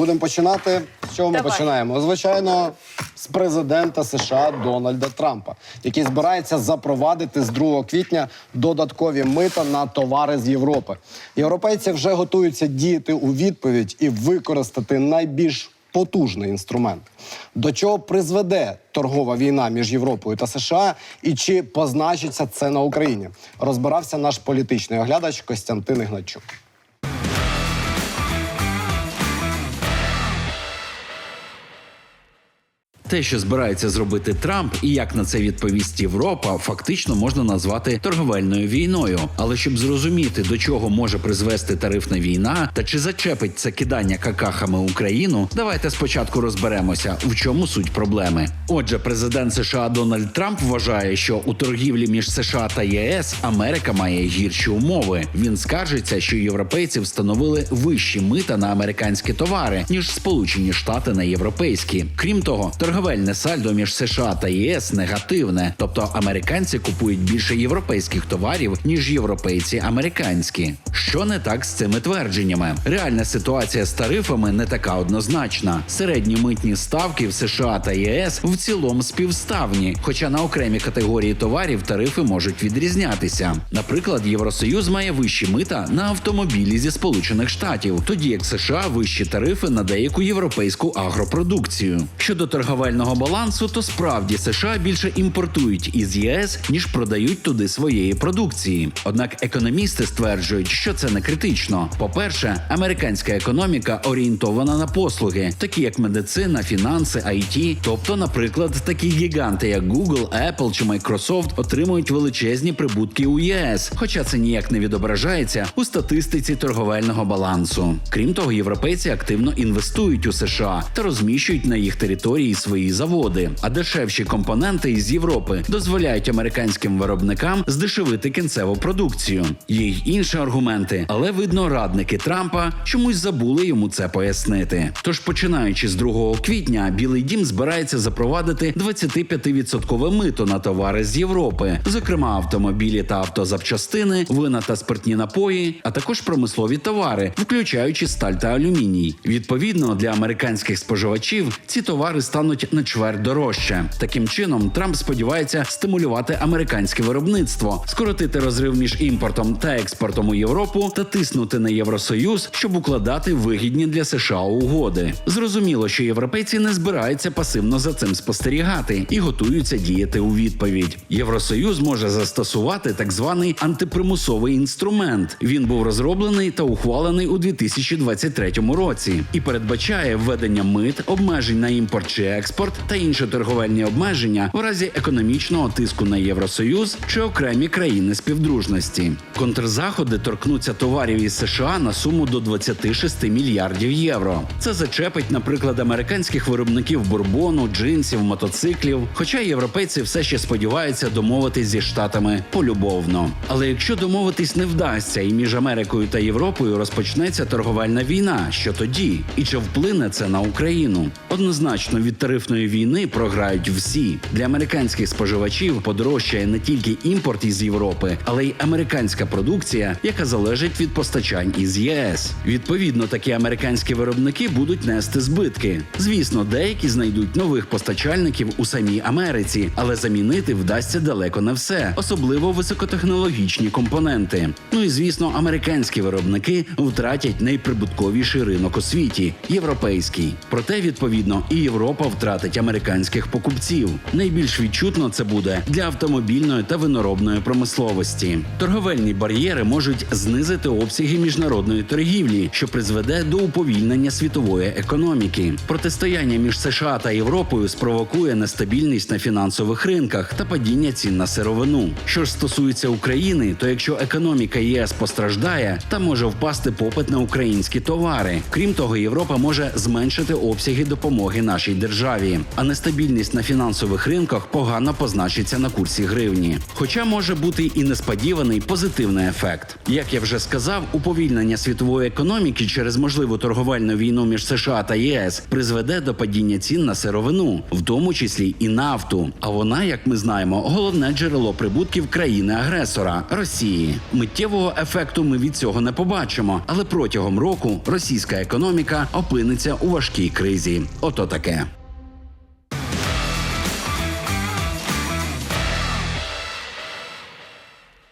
будемо починати. З чого ми Давай. починаємо? Звичайно, з президента США Дональда Трампа, який збирається запровадити з 2 квітня додаткові мита на товари з Європи. Європейці вже готуються діяти у відповідь і використати найбільш потужний інструмент. До чого призведе торгова війна між Європою та США, і чи позначиться це на Україні? Розбирався наш політичний оглядач Костянтин Ігнатчук. Те, що збирається зробити Трамп, і як на це відповість Європа, фактично можна назвати торговельною війною. Але щоб зрозуміти, до чого може призвести тарифна війна, та чи зачепить це кидання какахами Україну, давайте спочатку розберемося, в чому суть проблеми. Отже, президент США Дональд Трамп вважає, що у торгівлі між США та ЄС Америка має гірші умови. Він скаржиться, що європейці встановили вищі мита на американські товари ніж Сполучені Штати на європейські. Крім того, торговельне сальдо між США та ЄС негативне, тобто американці купують більше європейських товарів ніж європейці американські. Що не так з цими твердженнями? Реальна ситуація з тарифами не така однозначна. Середні митні ставки в США та ЄС в цілому співставні, хоча на окремі категорії товарів тарифи можуть відрізнятися. Наприклад, Євросоюз має вищі мита на автомобілі зі Сполучених Штатів, тоді як США вищі тарифи на деяку європейську агропродукцію. Щодо торговельного балансу, то справді США більше імпортують із ЄС ніж продають туди своєї продукції. Однак економісти стверджують, що це не критично. По-перше, американська економіка орієнтована на послуги, такі як медицина, фінанси, IT. Тобто, наприклад, такі гіганти, як Google, Apple чи Microsoft, отримують величезні прибутки у ЄС, хоча це ніяк не відображається у статистиці торговельного балансу. Крім того, європейці активно інвестують у США та розміщують на їх території свої заводи. А дешевші компоненти із Європи дозволяють американським виробникам здешевити кінцеву продукцію. Є й інші аргументи, але видно, радники Трампа чомусь забули йому це пояснити. Тож, починаючи з 2 квітня, Білий Дім збирається запровадити 25% мито на товари з Європи, зокрема автомобілі та автозапчастини, вина та спиртні напої, а також промислові товари, включаючи сталь та алюміній. Відповідно, для американських споживачів ці товари стануть на чверть дорожче. Таким чином, Трамп сподівається стимулювати американське виробництво, скоротити розрив між імпортом та експортом у Європу та тиснути на Євросоюз, щоб укладати вигідні для США угоди. Зрозуміло, що європейці не збираються пасивно за цим спостерігати і готуються діяти у відповідь. Євросоюз може застосувати так званий антипримусовий інструмент. Він був розроблений та ухвалений у 2023 році і передбачає введення мит, обмежень на імпорт чи експорт та інші торговельні обмеження в разі економічного тиску на Євросоюз чи окремі країни співдружності. Контрзаходи торкнуться товарів із США на суму до 26 мільярдів євро. Це зачепить, наприклад, американських виробників бурбону, джинсів, мотоциклів. Хоча європейці все ще сподіваються домовитись зі штатами полюбовно. Але якщо домовитись не вдасться, і між Америкою та Європою розпочнеться торговельна війна, що тоді? І чи вплине це на Україну? Однозначно від тарифної війни програють всі для американських споживачів. Подорожчає не тільки імпорт із Європи, але й американська продукція, яка залежить від постачань із ЄС. Відповідно, такі американські виробники будуть нести збитки. Звісно, деякі знайдуть нових постачальників у самій Америці, але замінити вдасться далеко не все, особливо високотехнологічні компоненти. Ну і звісно, американські виробники втратять найприбутковіший ринок у світі європейський. Проте, відповідно, і Європа втратить американських покупців. Найбільш відчутно це буде для автомобільної та виноробної промисловості. Торговельні бар'єри можуть знизити обсяги міжнародної торгівлі, що призведе до уповільнення світової економіки. Протистояння між США та Європою спровокує нестабільність на фінансових ринках та падіння цін на сировину. Що ж стосується України, то якщо економіка ЄС постраждає, та може впасти попит на українські товари. Крім того, Європа може зменшити обсяги допомоги нашій державі. Державі, а нестабільність на фінансових ринках погано позначиться на курсі гривні. Хоча може бути і несподіваний позитивний ефект. Як я вже сказав, уповільнення світової економіки через можливу торговельну війну між США та ЄС призведе до падіння цін на сировину, в тому числі і нафту. А вона, як ми знаємо, головне джерело прибутків країни-агресора Росії. Миттєвого ефекту ми від цього не побачимо, але протягом року російська економіка опиниться у важкій кризі. Ото таке.